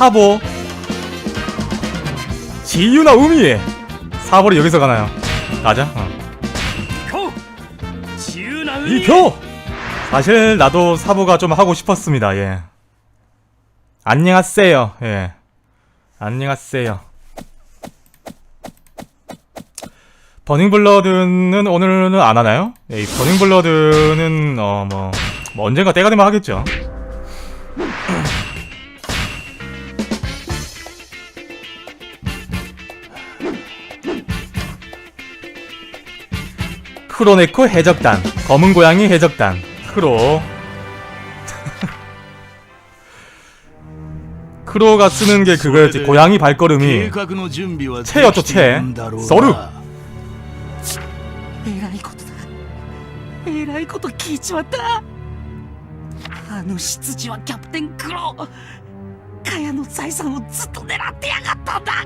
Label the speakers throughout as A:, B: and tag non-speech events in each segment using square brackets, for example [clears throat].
A: 사보. 지유나 우미 사보를 여기서 가나요? 가자. 어. 이표! 사실 나도 사보가 좀 하고 싶었습니다. 예. 안녕하세요. 예. 안녕하세요. 버닝블러드는 오늘은 안 하나요? 예, 버닝블러드는 어 뭐 언젠가 때가 되면 하겠죠. 크로네코 해적단 검은 고양이 해적단 크로 크로가 쓰는 게 그거였지 고양이
B: 計
A: 발걸음이
B: 画の準備はでき
A: 체였죠
B: ている
A: 체
B: んだろうな
A: 서류
C: えらいことだえらいこと聞いちまったあの執事はキャプテンクローカヤの財産をずっと狙ってやがったんだ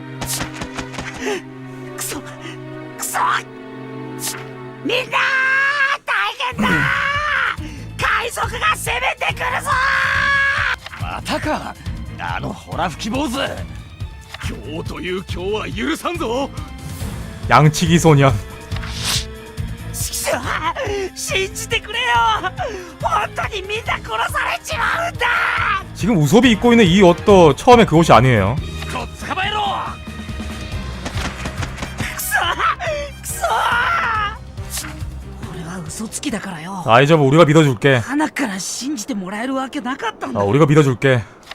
D: かあのホラ吹き坊主今日という今日は許さんぞ
A: 양치기 소년
C: 師匠信じてくれよ本当にみんな殺されちまうんだ
A: 지금 우섭이 입고 있는 이 옷도 처음에 그 옷이 아니에요
D: とっ捕まえろ
C: クソクソ俺は嘘つきだからよ
A: 아이저브 우리가 믿어줄게
C: 花から信じてもらえるわけなかったんだ
A: 아, 우리가 믿어줄게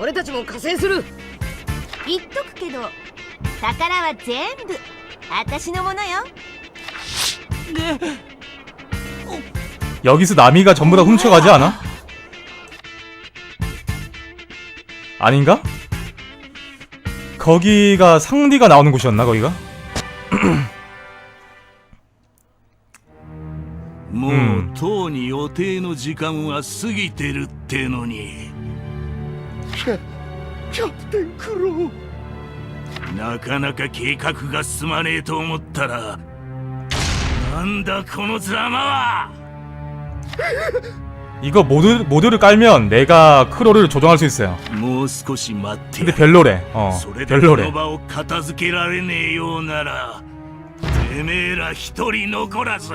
E: 俺たちも加勢する言っとくけど宝は全部私のものよ
A: 여기서 나미가 전부 다 훔쳐가지 않아? 아닌가? 거기가 상디가 나오는 곳이었나 거기가?
B: もう、
A: うん
B: とうに予定の時間は過ぎてるってのに
F: キャプテンクロー
B: なかなか計画が進まねえと思ったらなんだこのザマは
A: 이거 모드 모드를 깔면 내가 크로를 조정할 수 있어요.
B: もう少し待って
A: 근데
B: や
A: 별로래. 어,
B: それでこの
A: 별로래.
B: 場を片付けられねえようならてめえら一人残らず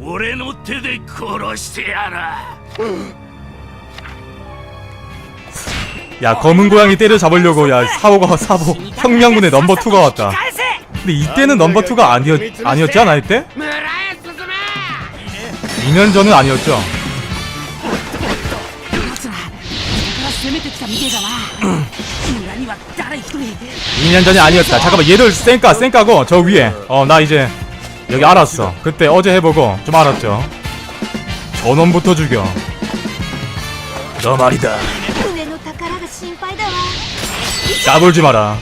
B: 俺の手で殺してやら
A: 야 검은 고양이 때려 잡으려고 야 사보가 사보 혁명군의 넘버 2가 왔다.
C: 返せ
A: 근데 이때는 넘버 2가 아니었 아니었지 않아 이때?
C: 村へ進め
A: 2년 전은 아니었죠.
C: 奴ら下から攻めてきたみてえだな村には誰一人
A: 2년 전이 아니었다. 잠깐만 얘를 쌩까 쌩까고 저 위에. 어 나 이제 여기 알았어. 그때 어제 해보고 좀 알았죠. 전원부터 죽여. 너 말이다. 까불지 마라.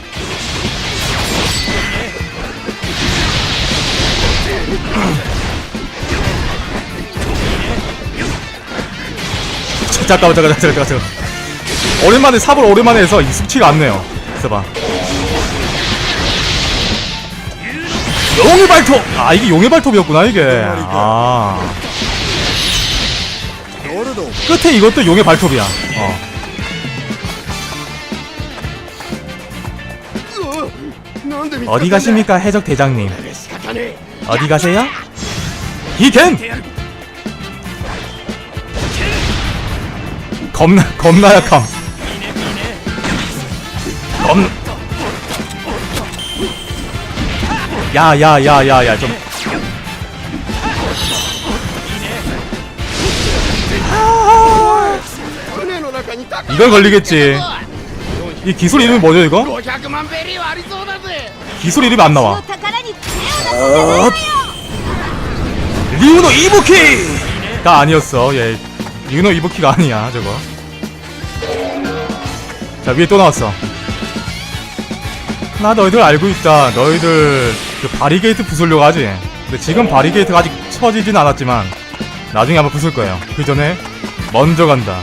A: 잠깐만 잠깐만 잠깐만 잠깐 오랜만에 삽을 오랜만에 해서 익숙치가 않네요 있어봐 용의 발톱! 아 이게 용의 발톱이었구나 이게 아 끝에 이것도 용의 발톱이야 어. 어디 가십니까 해적 대장님? 어디 가세요? 이겐! 겁나 겁나 약함. 겁. 야야야야야 좀. 이건 걸리겠지. 이 기술 이름이 뭐죠 이거? 기술 이름이 안 나와.
E: 아,
A: 리우노 이부키가 아니었어. 예, 리우노 이부키가 아니야 저거. 자 위에 또 나왔어. 나 너희들 알고 있다. 너희들 그 바리게이트 부술려고 하지. 근데 지금 바리게이트가 아직 처지진 않았지만 나중에 한번 부술 거예요. 그 전에 먼저 간다.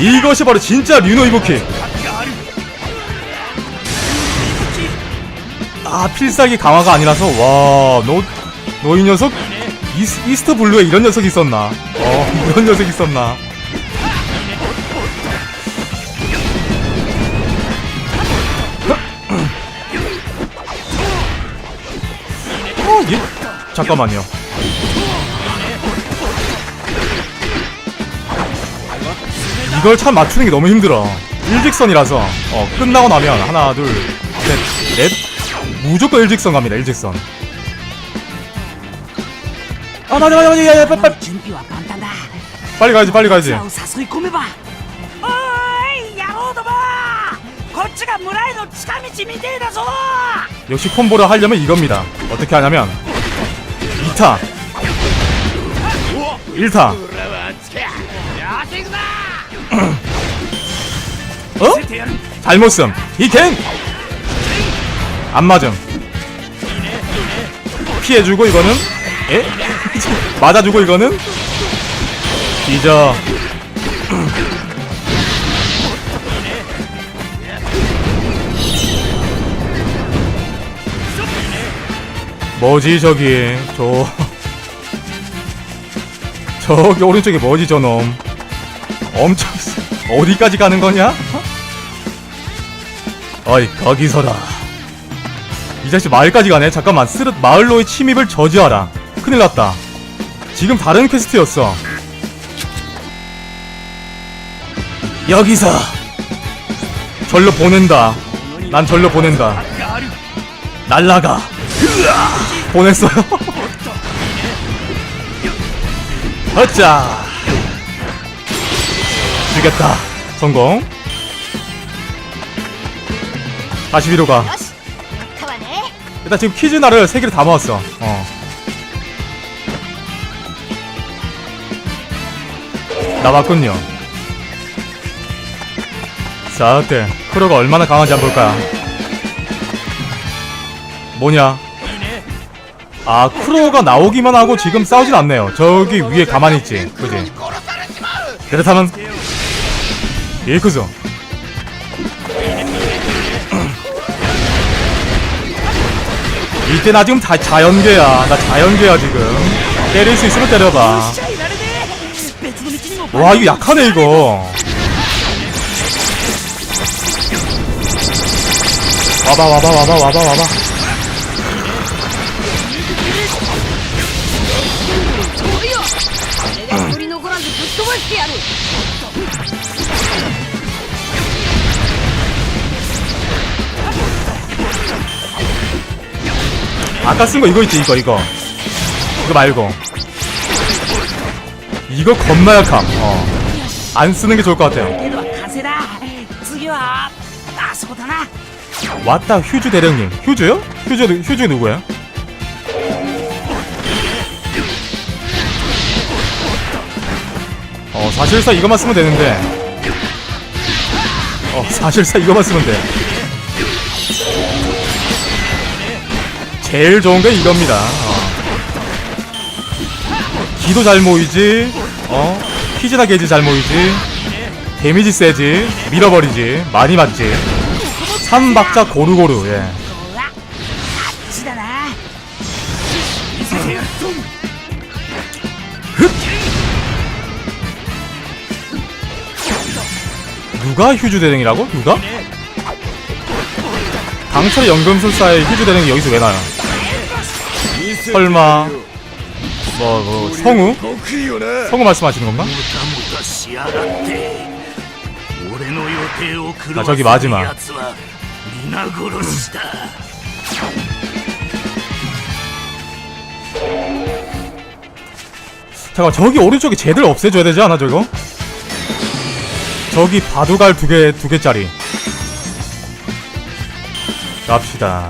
A: 이것이 바로 진짜 리우노 이부키. 아 필살기 강화가 아니라서 와너 너 이 녀석 이스, 이스트 블루에 이런 녀석이 있었나? 어 [laughs] 이런 녀석이 있었나? 어, 얘 잠깐만요. 이걸 참 맞추는 게 너무 힘들어. 일직선이라서. 어 끝나고 나면 하나 둘셋넷. 무조건 일직선 갑니다 일직선. 아 맞아 맞아 맞아. 빨리 빨리. 가야지 빨리 가야지. 역시 콤보를 하려면 이겁니다. 어떻게 하냐면 2타. 1타. 어? 잘못 씀 이캔 안 맞음. 피해주고 이거는? 에? [laughs] 맞아주고 이거는? 뒤져 [clears throat] 뭐지 저기? 저 [laughs] 저기 오른쪽에 뭐지 저놈? 엄청 세- 어디까지 가는 거냐? 어이 거기 서라 이 자식 마을까지 가네. 잠깐만 스르 마을로의 침입을 저지하라. 큰일 났다. 지금 다른 퀘스트였어. 여기서 절로 보낸다. 난 절로 보낸다. 날라가. 보냈어요? [laughs] 어짜. 죽였다. 성공 다시 위로 가
E: よし買ったわね
A: 일단 지금 퀴즈나를 세 개를 다 모았어. 어. 나왔군요. 자, 어때? 크로가 얼마나 강한지 한번 볼까요? 뭐냐? 아, 크로가 나오기만 하고 지금 싸우진 않네요. 저기 위에 가만히 있지. 그지? 그렇다면, 이크죠. 이때 나 지금 다 자연계야. 나 자연계야 지금. 때릴 수 있으면 때려봐. 와 이거 약하네 이거. 와봐 와봐 와봐 와봐 와봐.
E: 응.
A: 아까 쓴 거 이거 있지 이거 이거. 이거 말고. 이거 겁나 약함. 어. 안 쓰는 게 좋을 것 같아요.
C: 程度は完成だ次はあそこだな
A: 왔다 휴즈 대령님. 휴즈요? 휴즈 휴즈 누구야? 어 사실상 이것만 쓰면 되는데. 어 사실상 이것만 쓰면 돼. 제일 좋은 게 이겁니다. 어. 기도 잘 모이지, 어? 피지나 게지 잘 모이지, 데미지 세지, 밀어버리지, 많이 맞지. 3박자 고루고루, 예. 누가 휴즈 대령이라고? 누가? 강철의 연금술사의 휴즈 대령이 여기서 왜 나요? 설마 뭐, 뭐 성우? 성우 말씀하시는 건가? 아 저기 마지막 잠깐 저기 오른쪽에 쟤들 없애줘야 되지 않아 저거? 저기 바둑알 두 개 두 개짜리 갑시다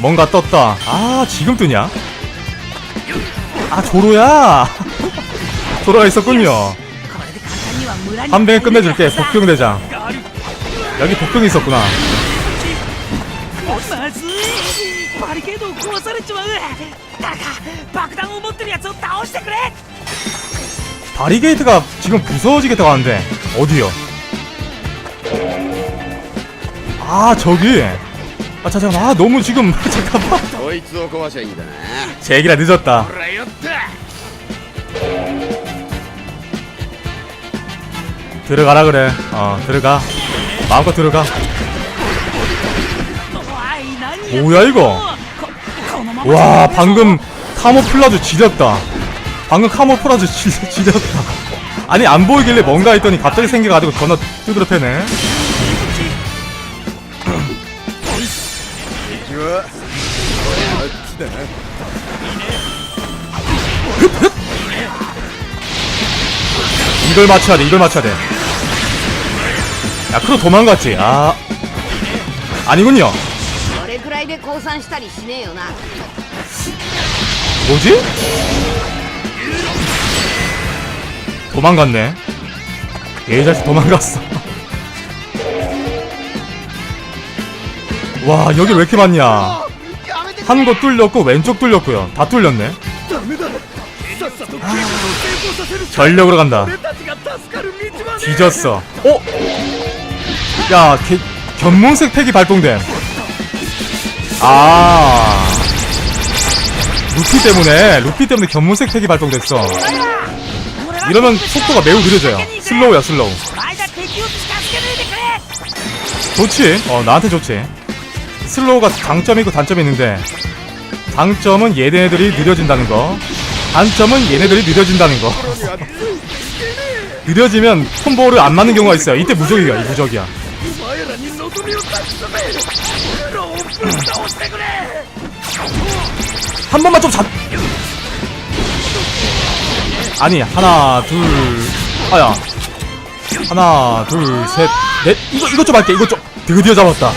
A: 뭔가 떴다. 아 지금 뜨냐? 아 조로야? 조로가 [laughs] 있었군요. 한병에 끝내줄게 복병대장. 여기 복병이 있었구나. 바리게이트가 지금 부서지겠다고 하는데 어디요? 아 저기. 아 잠깐만 아 너무 지금 [laughs] 잠깐만
F: こいつを壊しゃいいんだな
A: 제 얘기라 늦었다
F: ほらよった
A: 들어가라 그래 어 들어가 마음껏 들어가
C: おい何や
A: 뭐야 이거
C: ここのまま
A: 와 방금 카모플라주 지렸다 방금 카모플라주 지, [laughs] 지렸다 아니 안 보이길래 뭔가 했더니 갑자기 생겨가지고 건너 두드려 패네
F: 네.
A: 이걸 맞춰야 돼. 이걸 맞춰야 돼. 야, 크로 도망갔지. 아. 아니군요. 뭐지? 도망갔네. 얘 자식 도망갔어. [laughs] 와, 여기 왜 이렇게 많냐? 한도 뚫렸고 왼쪽 뚫렸고요. 다 뚫렸네. 전력으로 간다. 뒤졌어. 어? 야 개, 견문색 팩이 발동됨. 아. 루피 때문에 루피 때문에 견문색 팩이 발동됐어. 이러면 속도가 매우 느려져요. 슬로우야 슬로우. 좋지? 어 나한테 좋지. 슬로우가 장점이고 단점이 있는데 장점은 얘네들이 느려진다는 거. 단점은 얘네들이 느려진다는 거. 느려지면 콤보를 안 맞는 경우가 있어요. 이때 무적이야 이 무적이야. 한 번만 좀 잡... 아니 하나 둘 아야. 하나 둘 셋 넷. 이거 이것 좀 할게. 이것 좀 드디어 잡았다.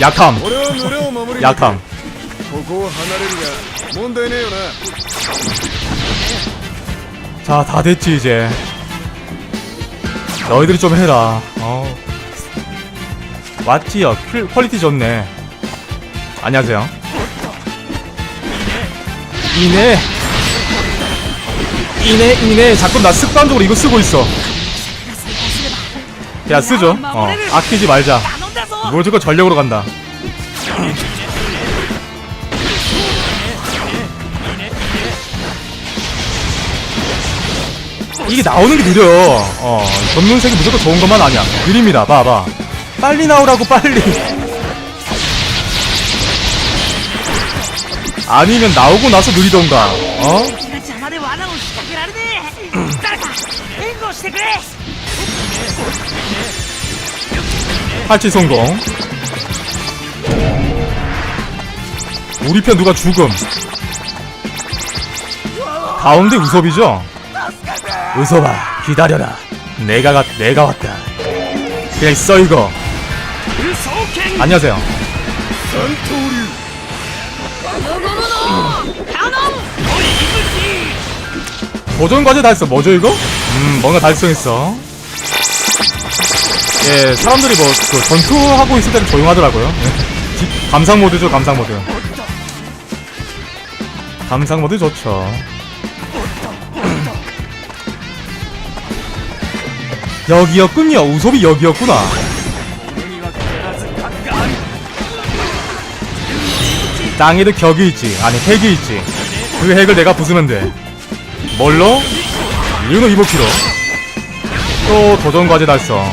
A: 약함
F: 俺は群れを守りに
A: 약함
F: ここを離れるが問題ねえよな
A: 자 다 됐지 이제 너희들이 좀 해라 어 왔지요 퀄- 퀄리티 좋네 안녕하세요 이네 이네 이네 자꾸 나 습관적으로 이거 쓰고 있어 야 쓰죠 어 아끼지 말자
C: 頼んだぞ
A: 무조건 전력으로 간다. 이게 나오는 게 느려요. 어 전문색이 무조건 좋은 것만 아니야. 느립니다. 봐봐. 빨리 나오라고 빨리. 아니면 나오고 나서 느리던가. 어? 탈취 성공. 우리 편 누가 죽음? 가운데 우섭이죠? 우섭아 기다려라. 내가 가, 내가 왔다. 그냥 있어 이거. 안녕하세요. 버전 과제 다 했어. 뭐죠 이거? 음 뭔가 달성했어. 예, 사람들이 뭐, 그 전투하고 있을 때는 조용하더라고요. 예. 감상 모드죠, 감상 모드. 감상 모드 좋죠. 여기였군요. 우섭이 여기였구나. 땅에도 격이 있지. 아니, 핵이 있지. 그 핵을 내가 부수면 돼. 뭘로? 유노 이보키로. 또 도전과제 달성.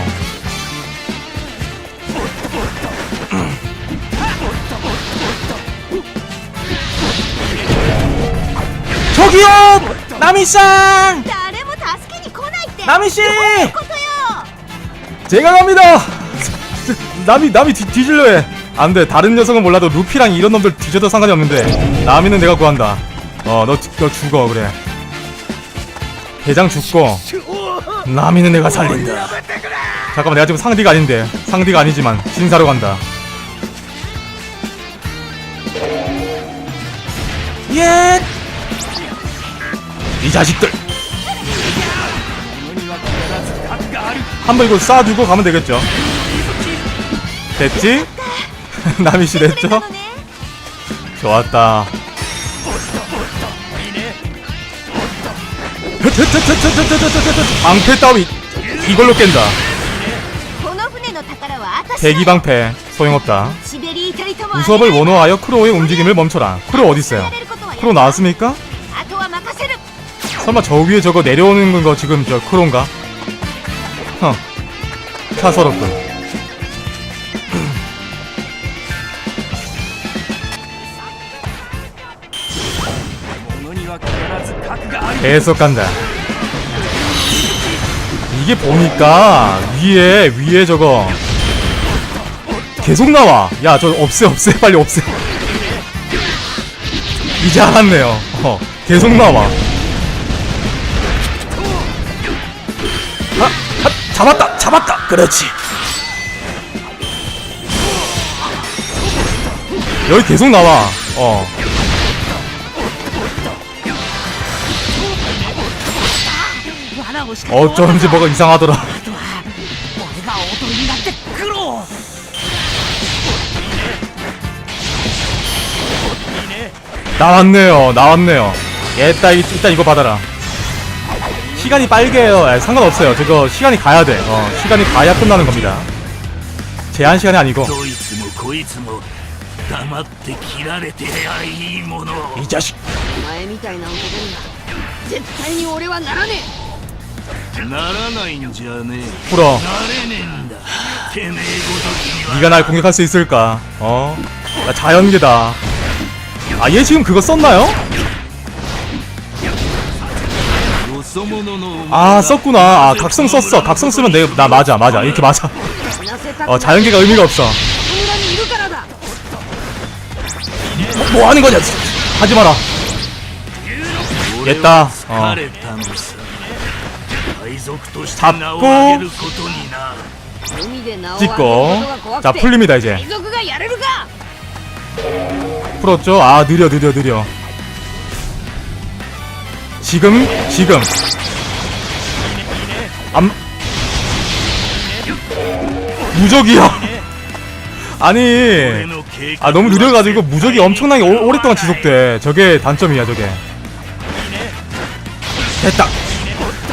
A: 나미상
E: 誰も助けに来ないってど
A: 나미씨
E: ういうことよ
A: 제가 갑니다 [laughs] 남이 남이 뒤, 뒤질려 해 안돼 다른 녀석은 몰라도 루피랑 이런 놈들 뒤져도 상관이 없는데 나미는 내가 구한다 어너 너 죽어 그래 대장 죽고 나미는 내가 살린다 잠깐만 내가 지금 상디가 아닌데 상디가 아니지만 신사로 간다 예! 이 자식들 한 번 이거 쌓아두고 가면 되겠죠 됐지? [laughs] 남이씨 됐죠? 좋았다 방패 따위 이걸로 깬다 대기방패 소용없다 우섭을 원호하여 크로의 움직임을 멈춰라 크로 어딨어요? 크로 나왔습니까? 설마 저 위에 저거 내려오는 건가 지금 저 크론가? 헉. 사서롭군. 계속 간다. 이게 보니까 위에 위에 저거 계속 나와. 야, 저 없애 없애 빨리 없애. 이제 알았네요. 어, 계속 나와. 잡았다 잡았다. 그렇지. 여기 계속 나와. 어. 어쩐지 뭐가 이상하더라. 나왔네요 나왔네요. 예, 일단, 일단 이거 받아라. 시간이 빨개요. 에, 상관없어요. 저거 시간이 가야 돼. 어, 시간이 가야 끝나는 겁니다. 제한 시간이 아니고
B: どいつもこいつも黙って切られてりゃいいもの
A: 이 자식
E: お前みたいな男には絶対に俺はならね
B: ならないんじゃね
A: 풀어.
B: えなれねえんだてめえごときには
A: 네가 날 공격할 수 있을까? 어? 나 자연계다. 아, 얘 지금 그거 썼나요? 아 썼구나. 아, 아 각성 썼어. 각성 쓰면 내 나 맞아 맞아. 이렇게 맞아. 어 자연계가 의미가 없어.
E: 뭐,
A: 뭐 하는 거냐? 하지 마라. 됐다. 어. 잡고 찍고. 자 풀립니다 이제. 풀었죠? 아 느려 느려 느려. 지금 지금. 암. 무적이야. [laughs] 아니 아 너무 느려가지고 무적이 엄청나게 오, 랫동안 지속돼. 저게 단점이야 저게. 됐다.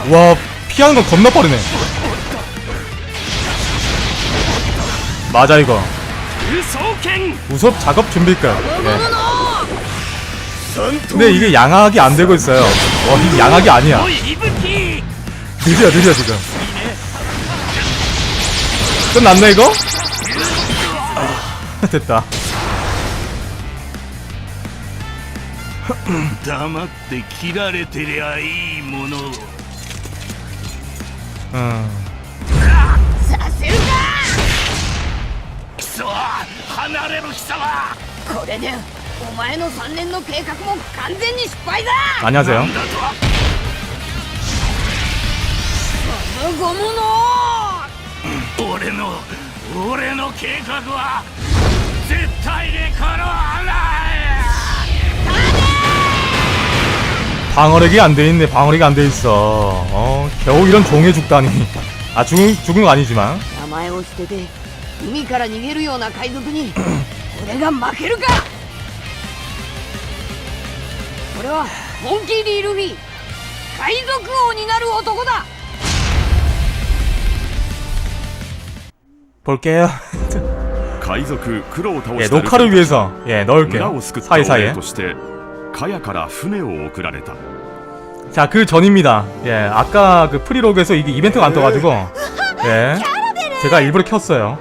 A: 와 피하는 건 겁나 빠르네. 맞아 이거. 우섭 작업 준비가 네. 어, 어, 어. 근데 이게 양악이 안 되고 있어요. 와 이게 양악이 아니야
D: おい息吹
A: 느려 느려 지금 끝났네 이거? 아, 됐다
B: 黙って切られてりゃいいものを
A: 음.
E: させるか
B: 貴様離れろ貴様
E: これで お前の3年の計画も完全に失敗だ
A: 안녕하세요
B: なんだと
E: 無ゴムの
B: 俺の俺の計画は絶対に叶わない
A: 방어력이 안 돼 있네 방어력이 안 돼 있어 어 겨우 이런 종에 죽다니 아 죽은 죽은 거 아니지만
E: 名前を捨てて海から逃げるような海賊に俺が負けるか 俺はモンキー・ディ・ルフィ海賊王になる男だ
A: 볼게요
G: 海賊クロを倒
A: 예
G: したルフ
A: 녹화를
G: ィ
A: 위해서 예
G: 村
A: 넣을게요
G: を救った
A: 사이사이에
G: 王としてカヤから船を送られた
A: 자 그 전입니다 예 아까 그 프리로그에서 이게 이벤트가 안 떠가지고 예 제가 일부러 켰어요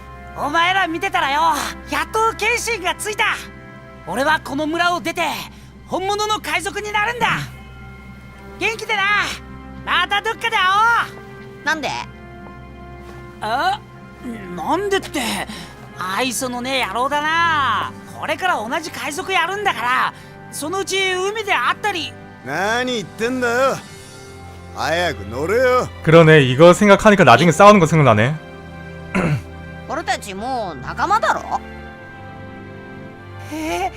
C: お前ら見てたらよやっと決心がついた俺はこの村を出て本物の海賊になるんだ元気でなまたどっかで会おう
E: なんで
C: あなんでって愛想のねえ野郎だなこれから同じ海賊やるんだからそのうち海で会ったり
F: 何言ってんだよ早く乗れよ
A: 그러네 이거 생각하니까 나중에 싸우는 거 생각나네
E: 俺たちもう仲間だろ
C: え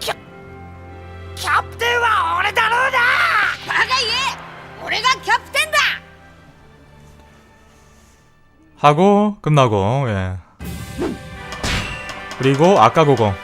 C: キャキャプテンは俺だろうな
E: バカ言え俺がキャプテンだ
A: 하고 끝나고 예. 그리고 아까 그거